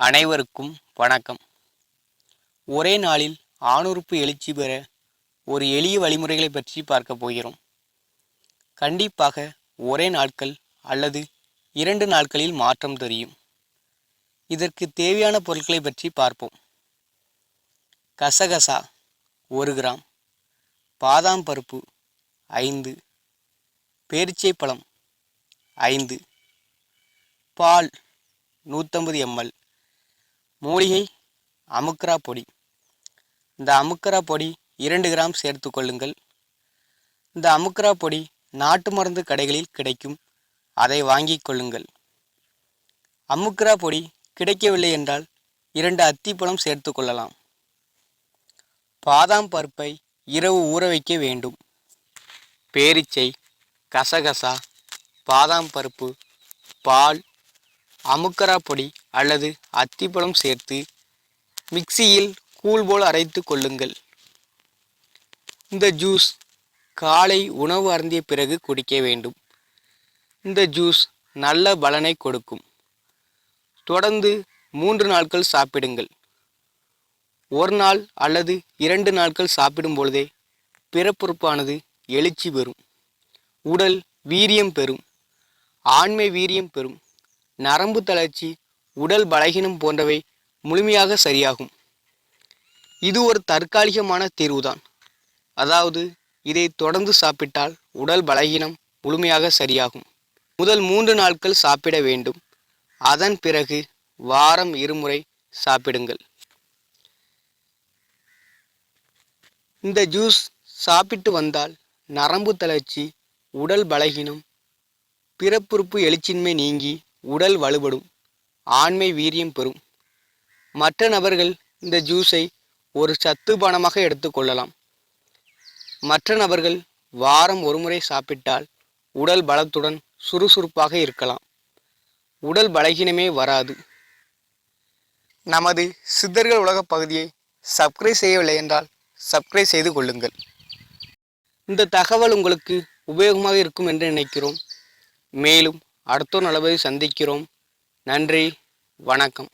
அனைவருக்கும் வணக்கம். ஒரே நாளில் ஆணுறுப்பு எழுச்சி பெற ஒரு எளிய வழிமுறைகளை பற்றி பார்க்க போகிறோம். கண்டிப்பாக ஒரே நாட்கள் அல்லது இரண்டு நாட்களில் மாற்றம் தெரியும். இதற்கு தேவையான பொருட்களை பற்றி பார்ப்போம். கசகசா ஒரு கிராம் பாதாம் பருப்பு ஐந்து பேரிச்சை பழம் ஐந்து பால் நூற்றம்பது எம்எல் மூலிகை அமுக்ரா பொடி. இந்த அமுக்ரா பொடி இரண்டு கிராம் சேர்த்து கொள்ளுங்கள். இந்த அமுக்ரா பொடி நாட்டு மருந்து கடைகளில் கிடைக்கும். அதை வாங்கிக் கொள்ளுங்கள். அமுக்ரா பொடி கிடைக்கவில்லை என்றால் இரண்டு அத்திப்பழம் சேர்த்து கொள்ளலாம். பாதாம் பருப்பை இரவு ஊற வைக்க வேண்டும். பேரிச்சை கசகசா பாதாம் பருப்பு பால் அமுக்கரா பொடி அல்லது அத்திப்பழம் சேர்த்து மிக்சியில் கூழ் போல் அரைத்து கொள்ளுங்கள். இந்த ஜூஸ் காலை உணவு அருந்திய பிறகு குடிக்க வேண்டும். இந்த ஜூஸ் நல்ல பலனை கொடுக்கும். தொடர்ந்து மூன்று நாட்கள் சாப்பிடுங்கள். ஒரு நாள் அல்லது இரண்டு நாட்கள் சாப்பிடும் பொழுதே பிறப்புறுப்பானது எழுச்சி பெறும். உடல் வீரியம் பெறும். ஆண்மை வீரியம் பெறும். நரம்பு தளர்ச்சி உடல் பலகீனம் போன்றவை முழுமையாக சரியாகும். இது ஒரு தற்காலிகமான தீர்வுதான். அதாவது இதை தொடர்ந்து சாப்பிட்டால் உடல் பலகீனம் முழுமையாக சரியாகும். முதல் மூன்று நாட்கள் சாப்பிட வேண்டும். அதன் பிறகு வாரம் இருமுறை சாப்பிடுங்கள். இந்த ஜூஸ் சாப்பிட்டு வந்தால் நரம்பு தளர்ச்சி உடல் பலகீனம் பிறப்புறுப்பு எழுச்சின்மை நீங்கி உடல் வலுபடும் ஆண்மை வீரியம் பெறும். மற்ற நபர்கள் இந்த ஜூஸை ஒரு சத்து பானமாக எடுத்துக்கொள்ளலாம் மற்ற நபர்கள் வாரம் ஒருமுறை சாப்பிட்டால் உடல் பலத்துடன் சுறுசுறுப்பாக இருக்கலாம். உடல் பலகீனமே வராது. நமது சித்தர்கள் உலக பகுதியை சப்ஸ்கிரைப் செய்யவில்லை என்றால் சப்ஸ்கிரைப் செய்து கொள்ளுங்கள். இந்த தகவல் உங்களுக்கு உபயோகமாக இருக்கும் என்று நினைக்கிறோம். மேலும் அடுத்த நல்லபடி சந்திக்கிறோம். நன்றி வணக்கம்.